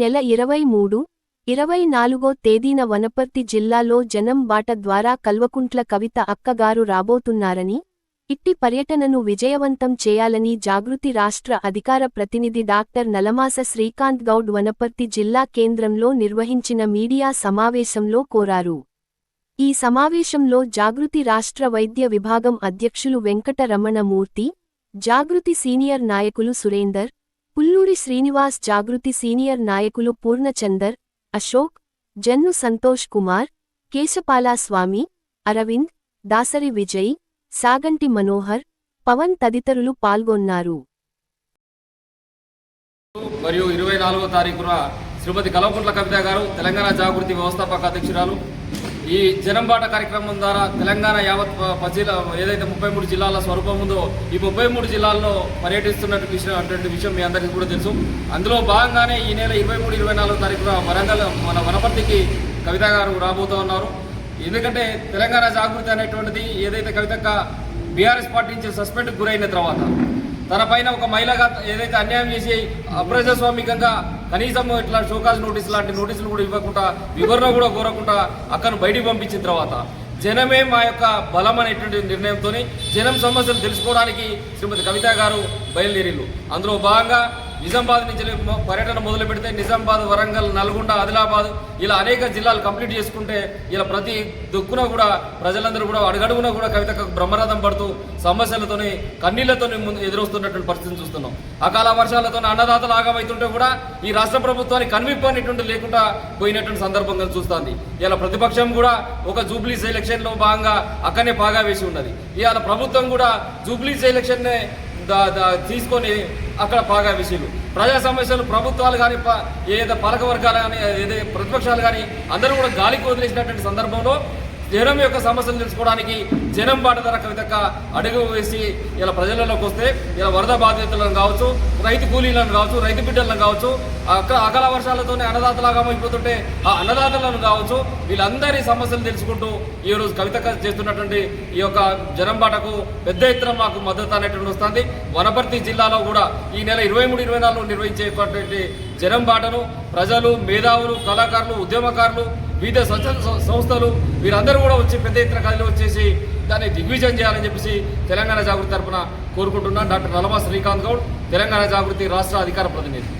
నెల ఇరవై మూడు ఇరవై నాలుగో తేదీన వనపర్తి జిల్లాలో జనం బాట ద్వారా కల్వకుంట్ల కవిత అక్కగారు రాబోతున్నారని ఇట్టి పర్యటనను విజయవంతం చేయాలని జాగృతి రాష్ట్ర అధికార ప్రతినిధి డాక్టర్ నలమాస శ్రీకాంత్ గౌడ్ వనపర్తి జిల్లా కేంద్రంలో నిర్వహించిన మీడియా సమావేశంలో కోరారు. ఈ సమావేశంలో జాగృతి రాష్ట్ర వైద్య విభాగం అధ్యక్షులు వెంకట రమణమూర్తి జాగృతి సీనియర్ నాయకులు సురేందర్ పుల్లూరి శ్రీనివాస్ జాగృతి సీనియర్ నాయకులు పూర్ణచందర్ అశోక్ జన్ను సంతోష్ కుమార్ కేశపాలాస్వామి అరవింద్ దాసరి విజయ్ సాగంటి మనోహర్ పవన్ తదితరులు పాల్గొన్నారు. మరియు ఇరవై నాలుగో తారీఖున శ్రీమతి కలవకుంట్ల కవిత గారు తెలంగాణ జాగృతి వ్యవస్థాపక అధ్యక్షురాలు ఈ జనంబాట కార్యక్రమం ద్వారా తెలంగాణ యావత్ ప- పజిల ఏదైతే ముప్పై మూడు జిల్లాల స్వరూపం ఉందో ఈ ముప్పై మూడు జిల్లాల్లో పర్యటిస్తున్నట్టు విషయం అటువంటి విషయం మీ అందరికీ కూడా తెలుసు. అందులో భాగంగానే ఈ నెల ఇరవై మూడు ఇరవై నాలుగు తారీఖున వరంగల్ మన వనపర్తికి కవిత గారు రాబోతూ ఉన్నారు. ఎందుకంటే తెలంగాణ జాగృతి అనేటువంటిది ఏదైతే కవితక్క బీఆర్ఎస్ పార్టీ నుంచి సస్పెండ్కి గురైన తర్వాత తన పైన ఒక మహిళగా ఏదైతే అన్యాయం చేసి అప్రజాస్వామికంగా కనీసం ఇట్లా షోకాజ్ నోటీస్ లాంటి నోటీసులు కూడా ఇవ్వకుండా వివరణ కూడా కోరకుండా అక్కను బయటికి పంపించిన తర్వాత జనమే మా యొక్క బలం అనేటువంటి నిర్ణయంతో జనం సమస్యలు తెలుసుకోవడానికి శ్రీమతి కవిత గారు బయలుదేరిల్లు అందులో భాగంగా నిజామాబాద్ నుంచి పర్యటన మొదలు పెడితే నిజామాబాద్ వరంగల్ నల్గొండ ఆదిలాబాద్ ఇలా అనేక జిల్లాలు కంప్లీట్ చేసుకుంటే ఇలా ప్రతి దుక్కున కూడా ప్రజలందరూ కూడా అడుగడుగున కూడా కవితకు బ్రహ్మరథం పడుతూ సమస్యలతోని కన్నీళ్ళతోని ముందు ఎదురొస్తున్నటువంటి పరిస్థితిని చూస్తున్నాం. అకాల వర్షాలతో అన్నదాతలు ఆగమవుతుంటే కూడా ఈ రాష్ట్ర ప్రభుత్వానికి కన్విప్పు లేకుండా పోయినటువంటి సందర్భంగా చూస్తుంది. ఇలా ప్రతిపక్షం కూడా ఒక జూబ్లీస్ ఎలక్షన్లో భాగంగా అక్కడనే బాగా వేసి ఉన్నది. ఇవాళ ప్రభుత్వం కూడా జూబ్లీస్ ఎలక్షన్నే తీసుకొని అక్కడ బాగా విషయాలు ప్రజా సమస్యలు ప్రభుత్వాలు కానీ ఏదైతే పాలక వర్గాలు కానీ ఏదైతే ప్రతిపక్షాలు కానీ అందరూ కూడా గాలికి వదిలేసినటువంటి సందర్భంలో జనం యొక్క సమస్యలు తెలుసుకోవడానికి జనం బాట ధర కవితక్క అడుగు వేసి ఇలా ప్రజలలోకి వస్తే ఇలా వరద బాధితులను కావచ్చు రైతు కూలీలను కావచ్చు రైతు బిడ్డలను కావచ్చు అకాల వర్షాలతోనే అన్నదాతలాగా అయిపోతుంటే ఆ అన్నదాతలను కావచ్చు వీళ్ళందరి సమస్యలు తెలుసుకుంటూ ఈ రోజు చేస్తున్నటువంటి ఈ యొక్క జనం బాటకు పెద్ద ఎత్తున మాకు మద్దతు అనేటువంటి వస్తుంది. వనపర్తి జిల్లాలో కూడా ఈ నెల ఇరవై మూడు ఇరవై నాలుగు నిర్వహించేటువంటి జనం బాటను ప్రజలు మేధావులు కళాకారులు ఉద్యమకారులు వివిధ స్వచ్ఛంద సంస్థలు వీరందరూ కూడా వచ్చి పెద్ద ఎత్తున కదిలి వచ్చేసి దాన్ని దిగ్విజయం చేయాలని చెప్పేసి తెలంగాణ జాగృతి తరపున కోరుకుంటున్నాను డాక్టర్ నలమా శ్రీకాంత్ గౌడ్ తెలంగాణ జాగృతి రాష్ట్ర అధికార ప్రతినిధి.